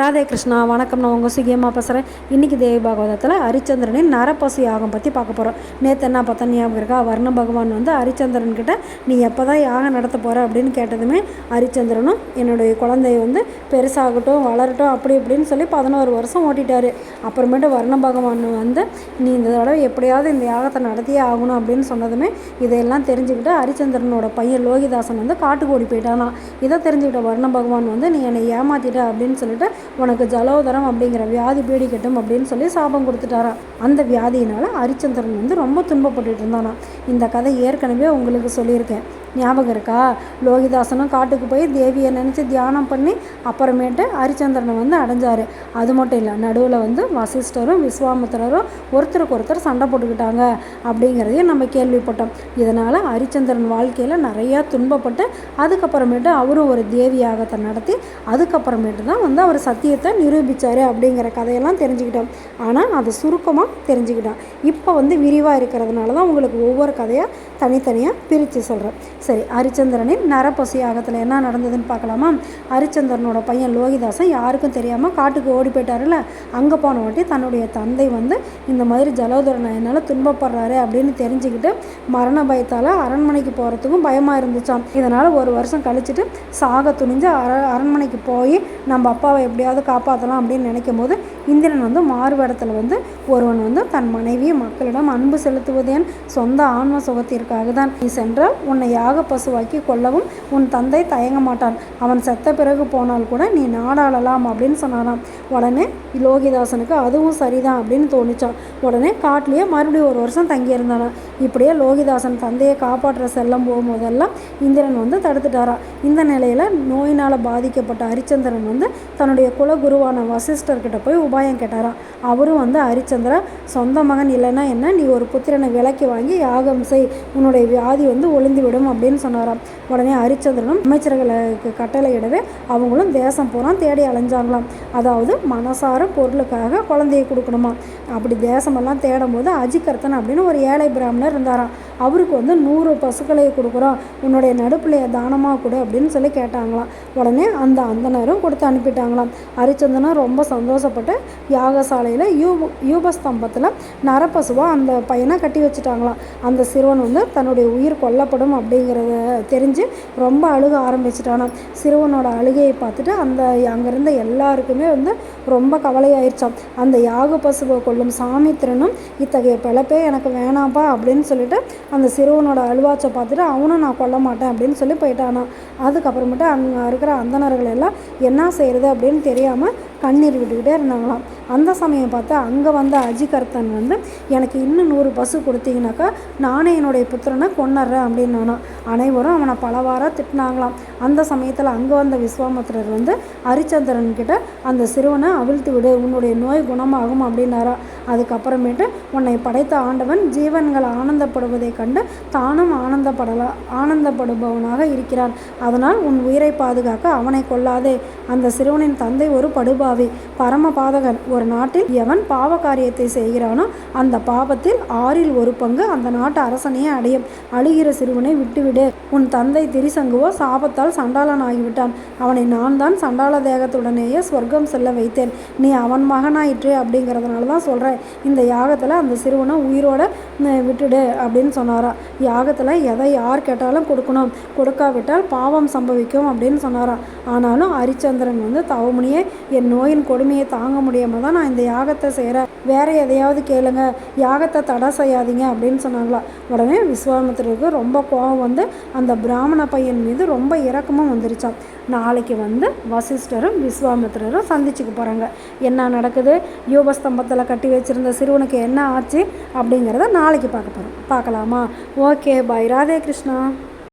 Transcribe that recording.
ராதே கிருஷ்ணா வணக்கம். நான் உங்கள் சுகியமாக பேசுகிறேன் இன்றைக்கி தேவி பாகவதத்தில் ஹரிச்சந்திரனின் நரப்பசு யாகம் பற்றி பார்க்க போகிறோம் நேற்று என்ன பார்த்தா ஞாபகம் இருக்கா? வர்ண பகவான் வந்து ஹரிச்சந்திரன் கிட்ட நீ எப்போ தான் யாகம் நடத்த போகிற அப்படின்னு கேட்டதுமே ஹரிச்சந்திரனும் என்னுடைய குழந்தைய வந்து பெருசாகட்டும் வளரட்டும் அப்படி இப்படின்னு சொல்லி பதினோரு வருஷம் ஓட்டிட்டாரு. அப்புறமேட்டு வர்ண பகவான் வந்து நீ இந்த தடவை எப்படியாவது இந்த யாகத்தை நடத்தியே ஆகணும் அப்படின்னு சொன்னதுமே இதையெல்லாம் தெரிஞ்சுக்கிட்டு ஹரிச்சந்திரனோட பையன் லோகிதாசன் வந்து காட்டுக்கு ஓடி போயிட்டானா இதை தெரிஞ்சுக்கிட்ட வர்ண பகவான் வந்து நீ என்னை ஏமாத்திட்ட அப்படின்னு சொல்லிட்டு உனக்கு ஜலோதரம் அப்படிங்கிற வியாதி பீடிக்கட்டும் அப்படின்னு சொல்லி சாபம் கொடுத்துட்டாராம். அந்த வியாதியினால் ஹரிச்சந்திரன் வந்து ரொம்ப துன்பப்பட்டுட்டு இருந்தானா இந்த கதை ஏற்கனவே உங்களுக்கு சொல்லியிருக்கேன். ஞாபகம் இருக்கா? லோகிதாசனும் காட்டுக்கு போய் தேவியை நினச்சி தியானம் பண்ணி அப்புறமேட்டு ஹரிச்சந்திரனை வந்து அடைஞ்சார். அது மட்டும் இல்லை நடுவில் வந்து வசிஷ்டரும் விஸ்வாமித்திரரும் ஒருத்தருக்கு ஒருத்தர் சண்டை போட்டுக்கிட்டாங்க அப்படிங்கிறதையும் நம்ம கேள்விப்பட்டோம். இதனால் ஹரிச்சந்திரன் வாழ்க்கையில் நிறையா துன்பப்பட்டு அதுக்கப்புறமேட்டு அவரும் ஒரு தேவி யாகத்தை நடத்தி அதுக்கப்புறமேட்டு தான் வந்து அவர் சத்தியத்தை நிரூபித்தார் அப்படிங்கிற கதையெல்லாம் தெரிஞ்சுக்கிட்டோம். ஆனால் அதை சுருக்கமாக தெரிஞ்சுக்கிட்டோம். இப்போ வந்து விரிவாக இருக்கிறதுனால தான் உங்களுக்கு ஒவ்வொரு கதையாக தனித்தனியாக பிரித்து சொல்கிறேன் சரி ஹரிச்சந்திரனின் நரப்பசி யாகத்தில் என்ன நடந்ததுன்னு பார்க்கலாமா? ஹரிச்சந்திரனோட பையன் லோகிதாசன் யாருக்கும் தெரியாமல் காட்டுக்கு ஓடி போயிட்டாருல்ல? அங்கே போன வாட்டி தன்னுடைய தந்தை வந்து இந்த மாதிரி ஜலோதரன் என்னால் துன்பப்படுறாரு அப்படின்னு தெரிஞ்சுக்கிட்டு மரண பயத்தால் அரண்மனைக்கு போகிறதுக்கும் பயமாக இருந்துச்சான் இதனால் ஒரு வருஷம் கழிச்சுட்டு சாக துணிஞ்சு அர அரண்மனைக்கு போய் நம்ம அப்பாவை எப்படியாவது காப்பாற்றலாம் அப்படின்னு நினைக்கும் போது இந்திரன் வந்து மாறுவேடத்தில் வந்து ஒருவன் வந்து தன் மனைவி மக்களிடம் அன்பு செலுத்துவதேன் சொந்த ஆன்ம சுகத்திற்காக தான் நீ சென்றால் உன்னை யார் யாக பசுவாக்கி கொல்லவும் உன் தந்தை தயங்க மாட்டான் அவன் செத்த பிறகு போனால் கூட நீ நாடாளலாம் அப்படின்னு சொன்னாராம். உடனே லோகிதாசனுக்கு அதுவும் சரிதான் அப்படின்னு தோணுச்சான் உடனே காட்டிலேயே மறுபடியும் ஒரு வருஷம் தங்கியிருந்தானாம் இப்படியே லோகிதாசன் தந்தையை காப்பாற்ற செல்லம் போகும்போதெல்லாம் இந்திரன் வந்து தடுத்துட்டாராம். இந்த நிலையில் நோயினால் பாதிக்கப்பட்ட ஹரிச்சந்திரன் வந்து தன்னுடைய குலகுருவான வசிஷ்டர்கிட்ட போய் உபாயம் கேட்டாராம். அவரும் வந்து ஹரிச்சந்திரா சொந்த மகன் இல்லைன்னா என்ன? நீ ஒரு புத்திரனை விலக்கி வாங்கி யாகம் செய். உன்னுடைய வியாதி வந்து ஒளிந்து விடும் அப்படின்னு சொன்னாராம். உடனே ஹரிச்சந்திரனும் அமைச்சர்களுக்கு கட்டளையிடவே அவங்களும் தேசம் பூரா தேடி அலைஞ்சாங்களாம். அதாவது மனசார பொருளுக்காக குழந்தையை கொடுக்கணுமா? அப்படி தேசமெல்லாம் தேடும் போது அஜிகர்த்தன் அப்படின்னு ஒரு ஏழை பிராமணர் இருந்தாராம். அவருக்கு வந்து நூறு பசுக்களை கொடுக்குறோம். உன்னுடைய நடுப்பிள்ளைய தானமாக கொடு அப்படின்னு சொல்லி கேட்டாங்களாம். உடனே அந்த அந்தனரும் கொடுத்து அனுப்பிட்டாங்களாம். ஹரிச்சந்திரனும் ரொம்ப சந்தோஷப்பட்டு யாகசாலையில் யூப யூபஸ்தம்பத்தில் நரப்பசுவாக அந்த பையனை கட்டி வச்சுட்டாங்களாம். அந்த சிறுவன் வந்து தன்னுடைய உயிர் கொல்லப்படும் அப்படிங்கிறத தெரிஞ்சு ரொம்ப அழுக ஆரம்பிச்சிட்டானாம். சிறுவனோட அழுகையை பார்த்துட்டு அந்த அங்கேருந்த எல்லாருக்குமே வந்து ரொம்ப கவலையாயிருச்சான் அந்த யாக பசுவை கொள்ளும் சாமித்திரனும் இத்தகைய பிழப்பே எனக்கு வேணாம்ப்பா அப்படின்னு சொல்லிட்டு அந்த சிறுவனோட அழுவாச்சை பார்த்துட்டு அவனும் நான் கொல்ல மாட்டேன் அப்படின்னு சொல்லி போயிட்டானாம் அதுக்கப்புறமேட்டு அங்கே இருக்கிற அந்தணர்கள் எல்லாம் என்ன செய்கிறது அப்படின்னு தெரியாமல் கண்ணீர் விட்டுக்கிட்டே இருந்தாங்களாம். அந்த சமயம் பார்த்து அங்கே வந்த அஜிகர்த்தன் வந்து எனக்கு இன்னும் நூறு பசு கொடுத்தீங்கனாக்கா நானே என்னுடைய புத்திரனை கொண்டுறேன் அப்படின்னானா. அனைவரும் அவனை பலவாராக திட்டினாங்களாம். அந்த சமயத்தில் அங்கே வந்த விஸ்வாமித்திரர் வந்து ஹரிச்சந்திரன் கிட்ட அந்த சிறுவனை அவிழ்த்து விடு உன்னுடைய நோய் குணமாகும் அப்படின்னாரா. அதுக்கப்புறமேட்டு உன்னை படைத்த ஆண்டவன் ஜீவன்கள் ஆனந்தப்படுவதை கண்டு தானும் ஆனந்தப்படலாம் ஆனந்தப்படுபவனாக இருக்கிறான். அதனால் உன் உயிரை பாதுகாக்க அவனை கொள்ளாதே அந்த சிறுவனின் தந்தை ஒரு படுபாவி பரம பாதகன் ஒரு நாட்டில் எவன் பாவ காரியத்தை செய்கிறானோ அந்த பாவத்தில் ஆறில் ஒரு பங்கு அந்த நாட்டு அரசனையே அடையும். அழுகிற சிறுவனை விட்டுவிடு. உன் தந்தை திரிசங்குவோ சாபத்தால் சண்டாளன் ஆகிவிட்டான் அவனை நான் தான் சண்டாள தேகத்துடனேயே சொர்க்கம் செல்ல வைத்தேன். நீ அவன் மகனாயிற்று அப்படிங்கிறதுனால தான் சொல்கிறேன் இந்த யாகத்தில் அந்த சிறுவனை உயிரோட விட்டுடு அப்படின்னு சொன்னாரா. யாகத்தில் எதை யார் கேட்டாலும் கொடுக்கணும். கொடுக்காவிட்டால் பாவம் சம்பவிக்கும் அப்படின்னு சொன்னாரா. ஆனாலும் ஹரிச்சந்திரன் வந்து தவமுனியே என் நோயின் கொடுமையை தாங்க முடியாமல் தான் நான் இந்த யாகத்தை செய்கிறேன் வேற எதையாவது கேளுங்க. யாகத்தை தடை செய்யாதீங்க அப்படின்னு சொன்னாங்களா. உடனே விஸ்வாமித்திரருக்கு ரொம்ப கோபம் வந்து அந்த பிராமண பையன் மீது ரொம்ப இறக்கமும் வந்துருச்சான் நாளைக்கு வந்து வசிஷ்டரும் விஸ்வாமித்திரரும் சந்திச்சுக்க போகிறாங்க என்ன நடக்குது? யூபஸ்தம்பத்தில் கட்டி வச்சுருந்த சிறுவனுக்கு என்ன ஆச்சு அப்படிங்கிறத நாளைக்கு பார்க்க போகிறோம் பார்க்கலாமா? Okay bye Radhe Krishna.